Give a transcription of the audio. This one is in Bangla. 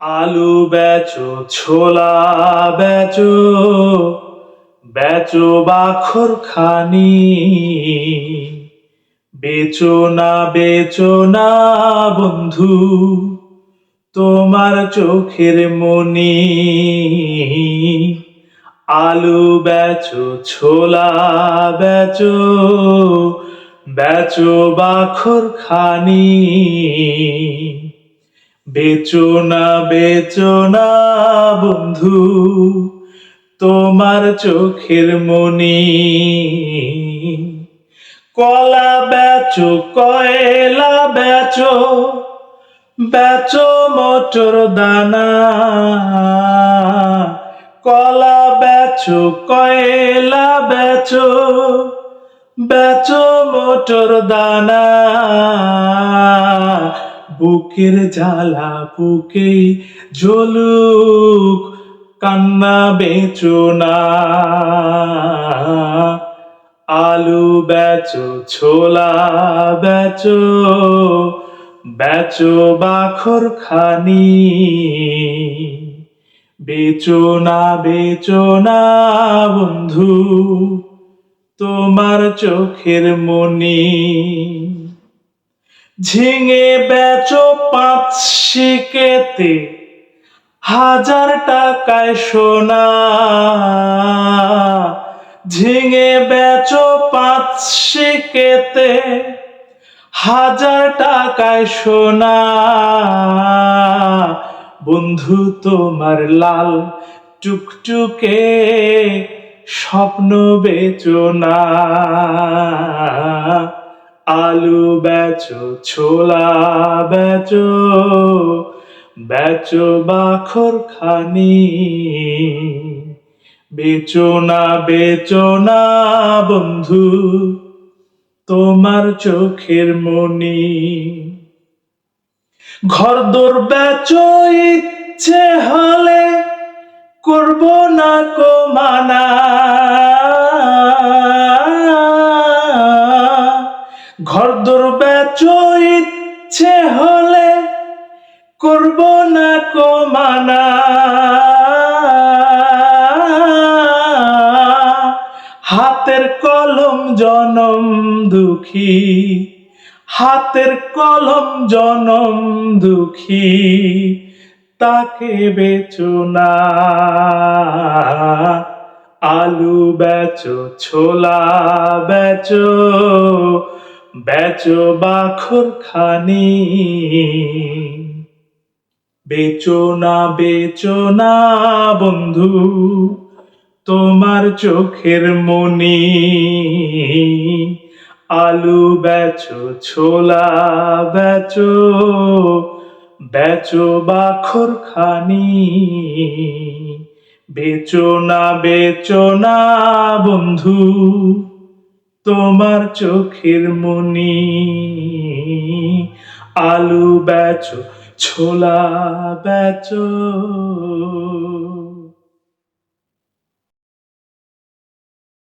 আলু বেচো, ছোলা বেচো বেচো বাখর খানি বেচো না বেচো না বন্ধু, তোমার চোখের মনি। আলু বেচো, ছোলা বেচো বেচো বাখর খানি বেচো না বেচো না বন্ধু, তোমার চোখের মনি কলা বেচো, কয়লা বেচো বেচো মটর দানা। কলা বেচো, কয়লা বেচো বেচো মটর দানা। বুকের জ্বালা বুকে জ্বলুক কান্না বেচো না আলু বেচো, ছোলা বেচো বেচো বাখর খানি। বেচো না বেচো না বন্ধু, তোমার চোখের মনি। ঝিঙে বেচো পাঁচ শিকেতে হাজার টাকায় সোনা। ঝিঙে বেচো পাঁচ শিকেতে হাজার টাকায় সোনা। বন্ধু, তোমার লাল টুকটুকে স্বপ্ন বেচো না। আলু বেচো, ছোলা বেচো বেচো বাখর খানি। বেচো না বেচো না বন্ধু, তোমার চোখের মনি। ঘর দোর বেচো, ইচ্ছে হলে করব না কো মানা। ঘর দোর বেচো ইচ্ছে হলে করব না কো মানা। হাতের কলম জনম দুঃখী, হাতের কলম জনম দুঃখী, তাকে বেচো না। আলু বেচো, ছোলা বেচো বেচো বাখর খানি। বেচো না বেচো না, বন্ধু, তোমার চোখের মনি। আলু বেচো ছোলা বেচো বেচো বাখর খানি। বেচো না বেচো না, বন্ধু তোমার চোখের মনি আলু বেচো ছোলা বেচো।